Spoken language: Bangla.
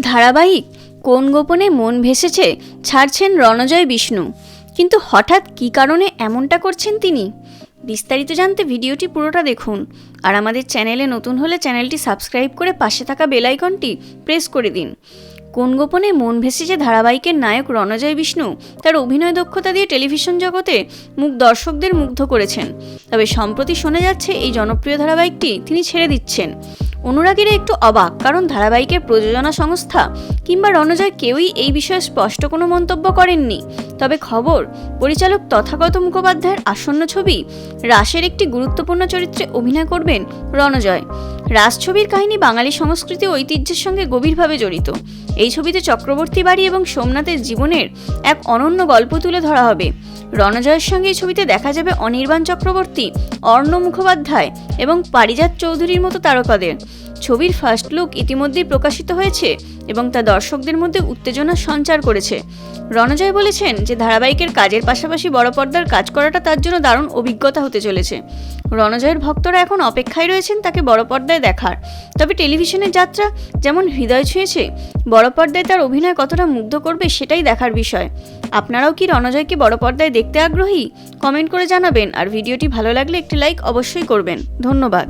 ধারাবাহিক কোন গোপনে মন ভেসেছে ছাড়ছেন রণজয় বিষ্ণু। কিন্তু হঠাৎ কী কারণে এমনটা করছেন তিনি? বিস্তারিত জানতে ভিডিওটি পুরোটা দেখুন আর আমাদের চ্যানেলে নতুন হলে চ্যানেলটি সাবস্ক্রাইব করে পাশে থাকা বেল আইকনটি প্রেস করে দিন। কোন গোপনে মন ভেসেছে ধারাবাহিকের নায়ক রণজয় বিষ্ণু তার অভিনয় দক্ষতা দিয়ে টেলিভিশন জগতে মুখ দর্শকদের মুগ্ধ করেছেন। তবে সম্প্রতি শোনা যাচ্ছে এই জনপ্রিয় ধারাবাহিকটি তিনি ছেড়ে দিচ্ছেন। অনুরাগীরা একটু অবাক, কারণ ধারাবাহিকের প্রযোজনা সংস্থা কিংবা রণজয় কেউই এই বিষয়ে স্পষ্ট কোনো মন্তব্য করেননি। তবে খবর, পরিচালক তথাগত মুখোপাধ্যায়ের আসন্ন ছবি রাশের একটি গুরুত্বপূর্ণ চরিত্রে অভিনয় করবেন রণজয়। রাস ছবির কাহিনী বাঙালি সংস্কৃতি ঐতিহ্যের সঙ্গে গভীরভাবে জড়িত। এই ছবিতে চক্রবর্তী বাড়ি এবং সোমনাথের জীবনের এক অনন্য গল্প তুলে ধরা হবে। রণজয়ের সঙ্গে এই ছবিতে দেখা যাবে অনির্বাণ চক্রবর্তী অর্ণ মুখোপাধ্যায় এবং পারিজাত চৌধুরীর মতো তারকাদের। ছবির ফার্স্ট লুক ইতিমধ্যেই প্রকাশিত হয়েছে এবং তা দর্শকদের মধ্যে উত্তেজনা সঞ্চার করেছে। রণজয় বলেছেন যে ধারাবাহিকের কাজের পাশাপাশি বড় পর্দার কাজ করাটা তার জন্য দারুণ অভিজ্ঞতা হতে চলেছে। রণজয়ের ভক্তরা এখন অপেক্ষায় রয়েছেন তাকে বড় পর্দায় দেখার। তবে টেলিভিশনের যাত্রা যেমন হৃদয় ছুঁয়েছে, বড় পর্দায় তার অভিনয় কতটা মুগ্ধ করবে সেটাই দেখার বিষয়। আপনারাও কি রণজয়কে বড় পর্দায় দেখতে আগ্রহী? কমেন্ট করে জানাবেন আর ভিডিওটি ভালো লাগলে একটি লাইক অবশ্যই করবেন। ধন্যবাদ।